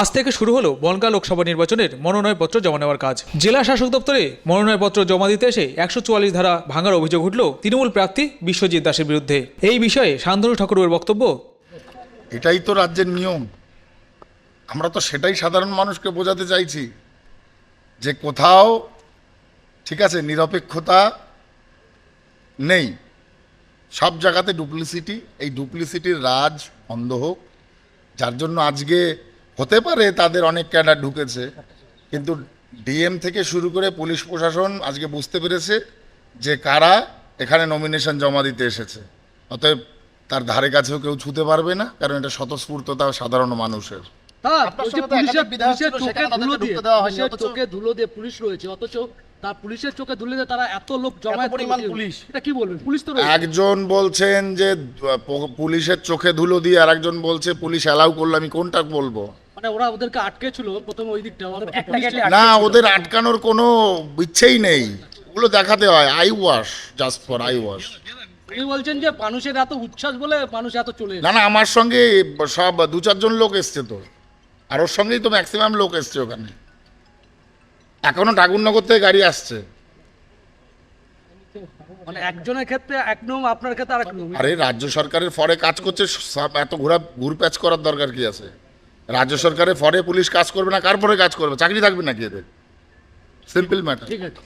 আজ থেকে শুরু হলো বনগা লোকসভা নির্বাচনের মনোনয়নপত্র জমা নেওয়ার কাজ। জেলা শাসক দপ্তরে মনোনয়নপত্র জমা দিতে এসে একশো চুয়াল্লিশ ধারা ভাঙার অভিযোগ উঠল তৃণমূল প্রার্থী বিশ্বজিৎ দাসের বিরুদ্ধে। এই বিষয়ে শান্তনু ঠাকুরের বক্তব্য? এটাই তো রাজ্যের নিয়ম। আমরা তো সেটাই সাধারণ মানুষকে বোঝাতে চাইছি যে কোথাও, ঠিক আছে, নিরপেক্ষতা নেই। সব জায়গাতে ডুপ্লিসিটি, এই ডুপ্লিসিটির রাজ অন্ধ হোক, যার জন্য আজকে হতে পারে তাদের অনেক ক্যাডার ঢুকেছে কিন্তু ডিএম থেকে শুরু করে পুলিশ প্রশাসন আজকে বুঝতে পেরেছে যে কারা এখানে নমিনেশন জমা দিতে এসেছে। অতএব তার ধারে কাছেও কেউ ছুতে পারবে না কারণ এটা স্বতঃস্ফূর্ততা সাধারণ মানুষের। হ্যাঁ আপনার বলছি সঙ্গে তো পুলিশের একাধিক বিধায়ক পুলিশের ছিল, চোখে ধুলো দিয়ে ঢুকতে দেওয়া হয়নি, পুলিশের অথচ- চোখে ধুলো দিয়ে পুলিশ রয়েছে অথচ তার পুলিশের চোখে ধুলো দিয়ে তারা এত লোক জমায়েত পরিমাণ পুলিশ। এটা কি বলবেন? পুলিশ তো একজন বলছেন যে পুলিশের চোখে ধুলো দিয়ে আর একজন বলছে পুলিশ অ্যালাউ করল আমি কোনটা বলব? মানে ওরা ওদেরকে আটকে ছিল প্রথমে ওই দিকটা। না ওদের আটকানোর কোনো ইচ্ছেই নেই। ওগুলো দেখাতে হয় eye wash just for eye wash উনি বলছেন যে মানুষের এত উচ্ছ্বাস বলে মানুষ এত চলে না না আমার সঙ্গে সব দু চারজন লোক এসছে তো। আর ওর সঙ্গেই তো ম্যাক্সিমাম লোক এসছে ওখানে। এখনও ঠাকুরনগর থেকে গাড়ি আসছে। মানে একজনের ক্ষেত্রে এক নিয়ম আপনার ক্ষেত্রে আরেক নিয়ম আরে রাজ্য সরকারের ফরে কাজ করছে সব এত ঘোরা ঘুরপ্যাচ করার দরকার কি আছে? রাজ্য সরকারের ফরে পুলিশ কাজ করবে না, কার পরে কাজ করবে? চাকরি থাকবে নাকি এদের? সিম্পল ম্যাটার ঠিক আছে